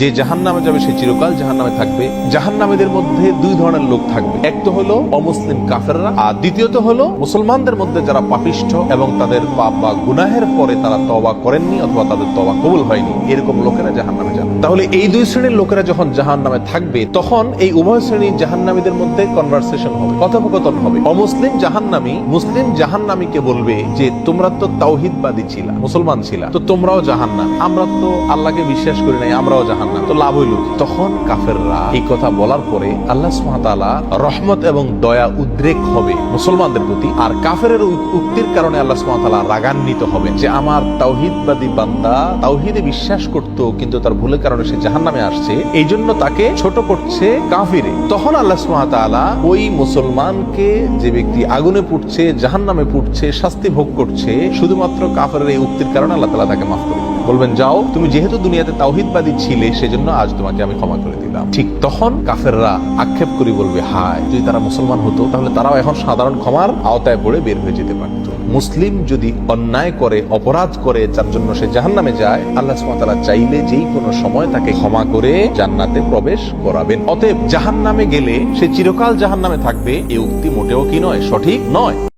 যে জাহান নামে যাবে সে চিরকাল জাহান নামে থাকবে। জাহান নামীদের মধ্যে দুই ধরনের লোক থাকবে। এক তো হলো অমুসলিম কাফেররা, আর দ্বিতীয়ত হলো মুসলমানদের মধ্যে যারা পাপিষ্ঠ এবং তাদের পাপ বা গুনাহের পরে তারা তবা করেননি অথবা তাদের তবা কবুল হয়নি, এরকম লোকেরা জাহান নামে যাবে। তাহলে এই দুই শ্রেণির লোকেরা যখন জাহান নামে থাকবে, তখন এই উভয় শ্রেণির জাহান্নামীদের মধ্যে কনভারসেশন হবে, কথোপকথন হবে। অমুসলিম জাহান্নামী, মুসলিম জাহান্নামীকে বলবে যে, তোমরা তো তাওহিদবাদী ছিলা, মুসলমান ছিলা, তো তোমরাও জাহান জাহান্নাম। আমরা তো আল্লাহকে বিশ্বাস করি নাই, আমরাও জাহান্নাম তো লাভ হইল তখন কাফেররা এই কথা বলার পরে আল্লাহ সুবহানাহু রহমত এবং দয়া উদ্রেক হবে মুসলমানদের প্রতি, আর কাফের উক্তির কারণে আল্লাহ সুবহানাহু রাগান্বিত হবেন যে আমার তাওহিদবাদী বান্দা তাওহিদে বিশ্বাস করত, কিন্তু তার ভুলের কারণে সে জাহান্নামে আসছে এই জন্য তাকে ছোট করছে কাফিরে। তখন আল্লাহ সুবহানাহু তাআলা ওই মুসলমানকে যে ব্যক্তি আগুনে পুড়ছে, জাহান্নামে পুড়ছে, শাস্তি ভোগ করছে, শুধুমাত্র কাফের এই উক্তির কারণে আল্লাহ তাআলা তাকে মাফ করে বলবেন, যাও, তুমি যেহেতু দুনিয়াতে তাওহিদবাদী ছিলে সেজন্য আজ তোমাকে আমি ক্ষমা করে দিলাম। ঠিক। তখন কাফেররা আক্ষেপ করে বলবে হায় যদি তারা মুসলমান হতো তাহলে তারাও এখন সাধারণ ক্ষমার আওতায় পড়ে বের হয়ে যেতে পারত। মুসলিম যদি অন্যায় করে অপরাধ করে যার জন্য সে জাহান্নামে যায় আল্লাহ তাআলা চাইলে যেই কোনো সময় তাকে ক্ষমা করে জান্নাতে প্রবেশ করাবেন। অতএব জাহান্নামে গেলে সে চিরকাল জাহান্নামে থাকবে এ উক্তি মোটেও কি নয় সঠিক নয়।